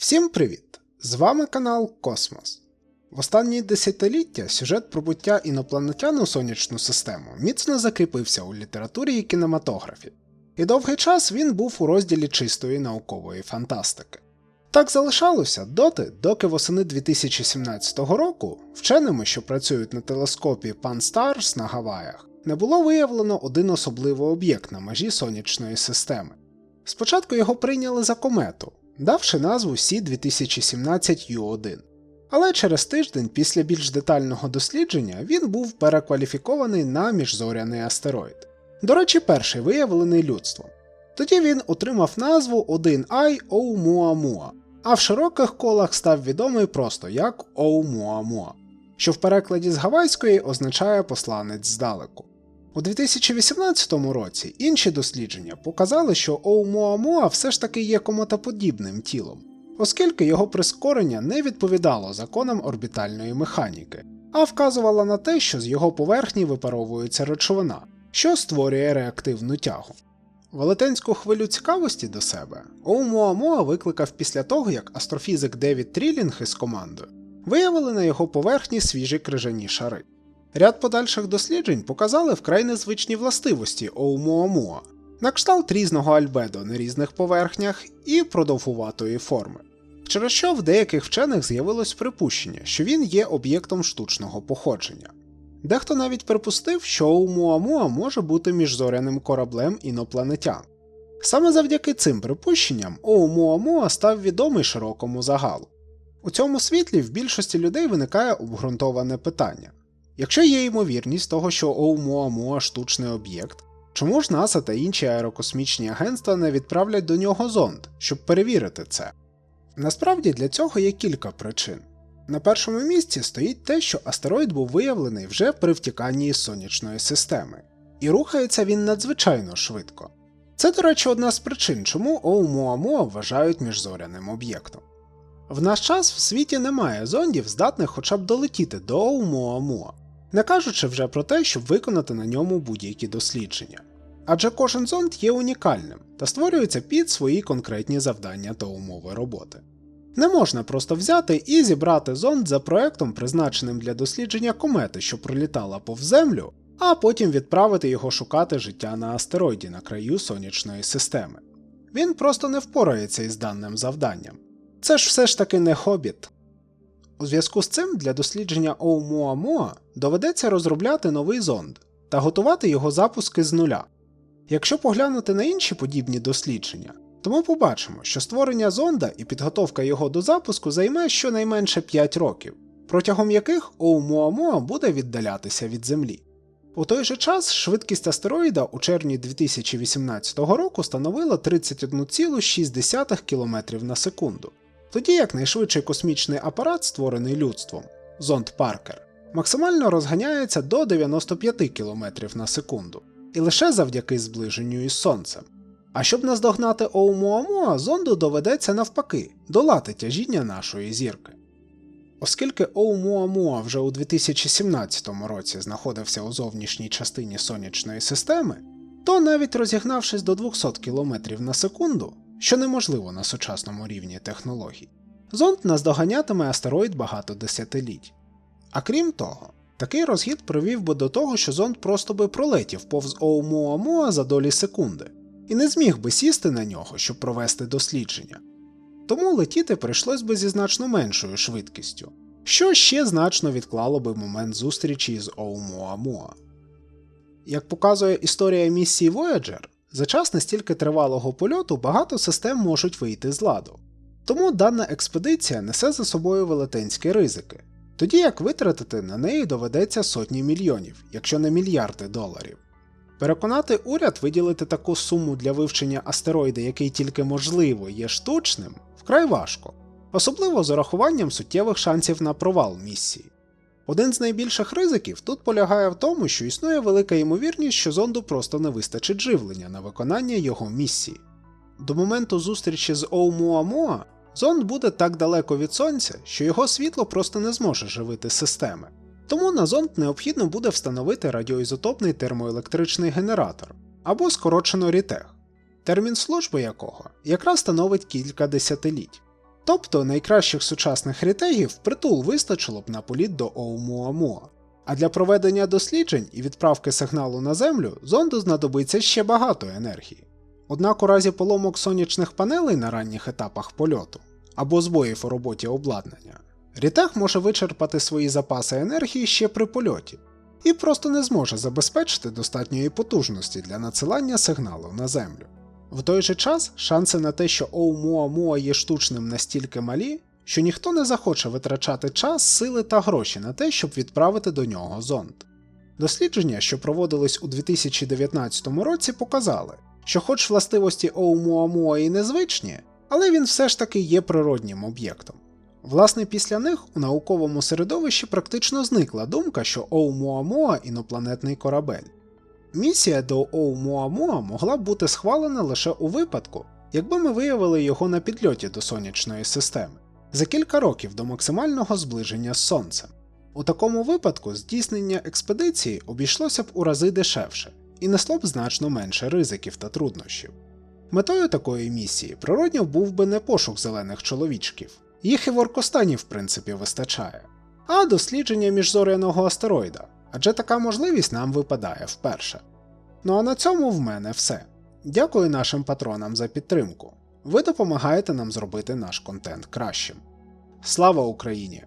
Всім привіт! З вами канал Космос. В останні десятиліття сюжет про буття інопланетян у сонячну систему міцно закріпився у літературі і кінематографі, і довгий час він був у розділі чистої наукової фантастики. Так залишалося доти, доки восени 2017 року вченими, що працюють на телескопі Pan-STARRS на Гаваях, не було виявлено один особливий об'єкт на межі сонячної системи. Спочатку його прийняли за комету, давши назву Сі 2017 U1. Але через тиждень після більш детального дослідження він був перекваліфікований на міжзоряний астероїд. До речі, перший виявлений людством. Тоді він отримав назву 1I Оумуамуа, а в широких колах став відомий просто як Оумуамуа, що в перекладі з гавайської означає посланець здалеку. У 2018 році інші дослідження показали, що Оумуамуа все ж таки є кометоподібним тілом, оскільки його прискорення не відповідало законам орбітальної механіки, а вказувало на те, що з його поверхні випаровується речовина, що створює реактивну тягу. Велетенську хвилю цікавості до себе Оумуамуа викликав після того, як астрофізик Девід Трілінг із командою виявили на його поверхні свіжі крижані шари. Ряд подальших досліджень показали вкрай незвичні властивості Оумуамуа, на кшталт різного альбедо на різних поверхнях і продовгуватої форми, через що в деяких вчених з'явилось припущення, що він є об'єктом штучного походження. Дехто навіть припустив, що Оумуамуа може бути міжзоряним кораблем інопланетян. Саме завдяки цим припущенням Оумуамуа став відомий широкому загалу. У цьому світлі в більшості людей виникає обґрунтоване питання. Якщо є ймовірність того, що Оумуамуа штучний об'єкт, чому ж НАСА та інші аерокосмічні агентства не відправлять до нього зонд, щоб перевірити це? Насправді для цього є кілька причин. На першому місці стоїть те, що астероїд був виявлений вже при втіканні із сонячної системи, і рухається він надзвичайно швидко. Це, до речі, одна з причин, чому Оумуамуа вважають міжзоряним об'єктом. В наш час в світі немає зондів, здатних хоча б долетіти до Оумуамуа, не кажучи вже про те, щоб виконати на ньому будь-які дослідження. Адже кожен зонд є унікальним та створюється під свої конкретні завдання та умови роботи. Не можна просто взяти і зібрати зонд за проектом, призначеним для дослідження комети, що пролітала повз Землю, а потім відправити його шукати життя на астероїді на краю сонячної системи. Він просто не впорається із даним завданням. Це ж все ж таки не хобіт. У зв'язку з цим для дослідження Оумуамуа доведеться розробляти новий зонд та готувати його запуски з нуля. Якщо поглянути на інші подібні дослідження, то ми побачимо, що створення зонда і підготовка його до запуску займе щонайменше 5 років, протягом яких Оумуамуа буде віддалятися від Землі. У той же час швидкість астероїда у червні 2018 року становила 31,6 км на секунду, тоді як найшвидший космічний апарат, створений людством, зонд Паркер, максимально розганяється до 95 км на секунду, і лише завдяки зближенню із Сонцем. А щоб наздогнати Оумуамуа, зонду доведеться навпаки долати тяжіння нашої зірки. Оскільки Оумуамуа вже у 2017 році знаходився у зовнішній частині сонячної системи, то навіть розігнавшись до 200 км на секунду, що неможливо на сучасному рівні технологій, зонд наздоганятиме астероїд багато десятиліть. А крім того, такий розхід привів би до того, що зонд просто би пролетів повз Оумуамуа за долі секунди, і не зміг би сісти на нього, щоб провести дослідження. Тому летіти прийшлось би зі значно меншою швидкістю, що ще значно відклало би момент зустрічі з Оумуамуа. Як показує історія місії Voyager, за час настільки тривалого польоту багато систем можуть вийти з ладу. Тому дана експедиція несе за собою велетенські ризики, тоді як витратити на неї доведеться сотні мільйонів, якщо не мільярди доларів. Переконати уряд виділити таку суму для вивчення астероїда, який тільки можливо є штучним, вкрай важко, особливо з урахуванням суттєвих шансів на провал місії. Один з найбільших ризиків тут полягає в тому, що існує велика ймовірність, що зонду просто не вистачить живлення на виконання його місії. До моменту зустрічі з Оумуамуа зонд буде так далеко від сонця, що його світло просто не зможе живити системи. Тому на зонд необхідно буде встановити радіоізотопний термоелектричний генератор або скорочено рітех, термін служби якого якраз становить кілька десятиліть. Тобто найкращих сучасних рітегів притул вистачило б на політ до Оумуамуа. А для проведення досліджень і відправки сигналу на Землю зонду знадобиться ще багато енергії. Однак у разі поломок сонячних панелей на ранніх етапах польоту або збоїв у роботі обладнання, Рітег може вичерпати свої запаси енергії ще при польоті і просто не зможе забезпечити достатньої потужності для надсилання сигналу на Землю. В той же час шанси на те, що Оумуамуа є штучним настільки малі, що ніхто не захоче витрачати час, сили та гроші на те, щоб відправити до нього зонд. Дослідження, що проводились у 2019 році, показали, що хоч властивості Оумуамуа і незвичні, але він все ж таки є природнім об'єктом. Власне, після них у науковому середовищі практично зникла думка, що Оумуамуа інопланетний корабель. Місія до Оумуамуа могла б бути схвалена лише у випадку, якби ми виявили його на підльоті до сонячної системи за кілька років до максимального зближення з Сонцем. У такому випадку здійснення експедиції обійшлося б у рази дешевше і несло б значно менше ризиків та труднощів. Метою такої місії природньо був би не пошук зелених чоловічків, їх і в Оркостані в принципі вистачає, а дослідження міжзоряного астероїда, адже така можливість нам випадає вперше. Ну а на цьому в мене все. Дякую нашим патронам за підтримку. Ви допомагаєте нам зробити наш контент кращим. Слава Україні!